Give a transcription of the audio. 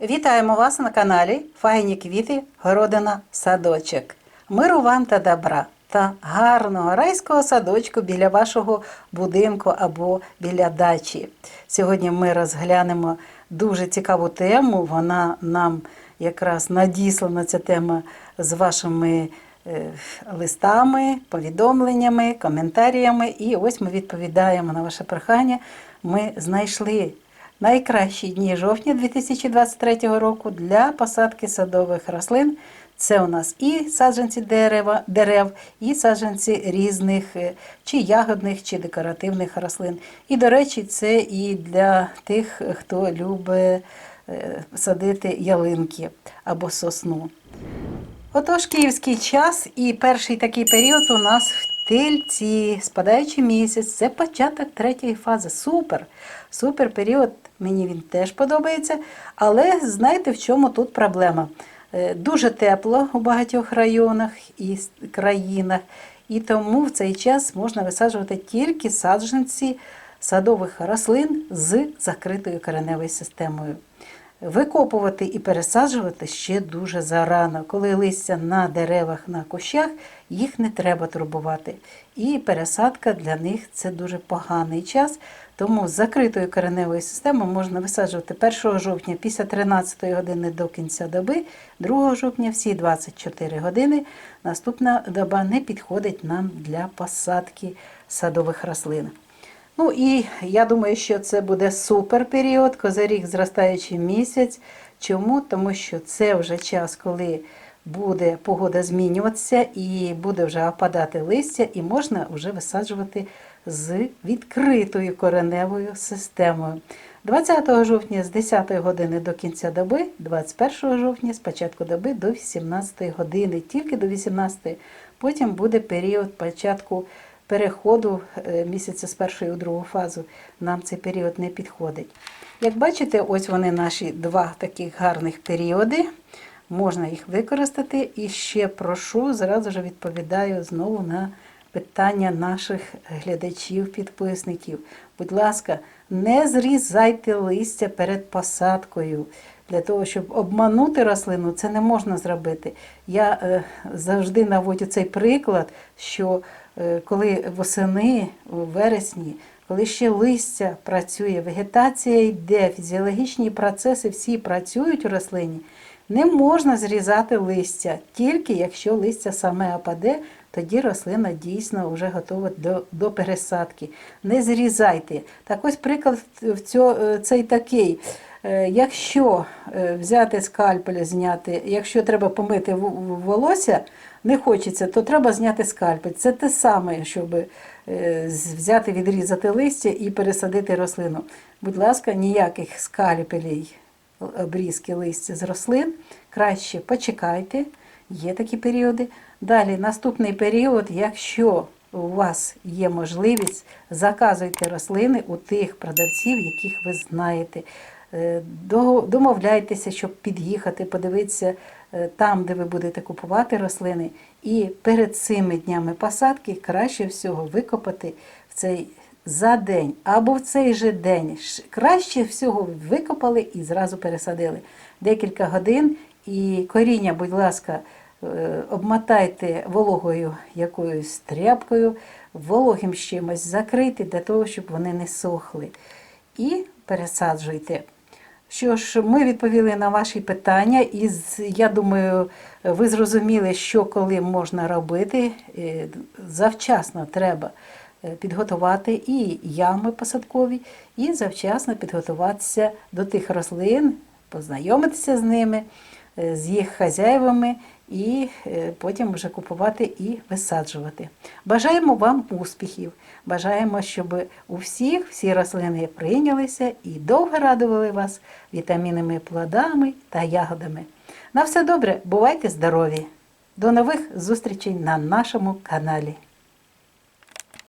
Вітаємо вас на каналі Файні квіти, городина, садочок. Миру вам та добра та гарного райського садочку біля вашого будинку або біля дачі. Сьогодні ми розглянемо дуже цікаву тему. Вона нам якраз надіслана ця тема з вашими е, листами, повідомленнями, коментарями. І ось ми відповідаємо на ваше прохання. Ми знайшли найкращі дні жовтня 2023 року для посадки садових рослин. Це у нас і саджанці дерева, дерев, і саджанці різних е, чи ягодних, чи декоративних рослин. І, до речі, це і для тих, хто любить е, садити ялинки або сосну. Отож, київський час і перший такий період у нас в тильці, спадаючий місяць, це початок третьої фази. Супер! Супер період, мені він теж подобається. Але знаєте, в чому тут проблема? Е, Дуже тепло у багатьох районах і країнах, і тому в цей час можна висаджувати тільки саджанці садових рослин з закритою кореневою системою. Викопувати і пересаджувати ще дуже зарано. Коли листя на деревах, на кущах, їх не треба турбувати. І пересадка для них це дуже поганий час. Тому з закритою кореневою системою можна висаджувати 1 жовтня після 13 години до кінця доби, 2 жовтня всі 24 години. Наступна доба не підходить нам для посадки садових рослин. Ну і я думаю, що це буде супер період, козиріг зростаючий місяць. Чому? Тому що це вже час, коли буде погода змінюватися і буде вже опадати листя, і можна вже висаджувати з відкритою кореневою системою. 20 жовтня з 10 години до кінця доби, 21 жовтня з початку доби до 18 години, тільки до 18. Потім буде період початку переходу е, місяця з першої у другу фазу. Нам цей період не підходить. Як бачите, ось вони наші два таких гарних періоди. Можна їх використати. І ще прошу, зразу ж відповідаю знову на питання наших глядачів, підписників. Будь ласка, не зрізайте листя перед посадкою. Для того, щоб обманути рослину, це не можна зробити. Я е, завжди наводжу цей приклад, що е, коли восени, у вересні, коли ще листя працює, вегетація йде, фізіологічні процеси всі працюють у рослині, не можна зрізати листя, тільки якщо листя саме опаде, тоді рослина дійсно вже готова до, до пересадки. Не зрізайте. Так ось приклад в е, цей такий. Е, Якщо е, взяти скальпель, зняти, якщо треба помити волосся, не хочеться, то треба зняти скальпель. Це те саме, щоб взяти, відрізати листя і пересадити рослину. Будь ласка, ніяких скальпелей, обрізки листя з рослин. Краще почекайте, є такі періоди. Далі, наступний період, якщо у вас є можливість, заказуйте рослини у тих продавців, яких ви знаєте. Е, Домовляйтеся, щоб під'їхати, подивитися е, там, де ви будете купувати рослини. І перед цими днями посадки краще всього викопати в цей за день або в цей же день. Краще всього викопали і зразу пересадили. Декілька годин і коріння, будь ласка, обмотайте вологою якоюсь тряпкою, вологим чимось закрити для того, щоб вони не сохли. І пересаджуйте. Що ж, ми відповіли на ваші питання, і я думаю, ви зрозуміли, що коли можна робити. Е, Завчасно треба е, підготувати і ями посадкові, і завчасно підготуватися до тих рослин, познайомитися з ними, е, з їх хазяєвами, і е, потім вже купувати і висаджувати. Бажаємо вам успіхів! Бажаємо, щоб у всіх всі рослини прийнялися і довго радували вас вітамінами, плодами та ягодами. На все добре, бувайте здорові! До нових зустрічей на нашому каналі.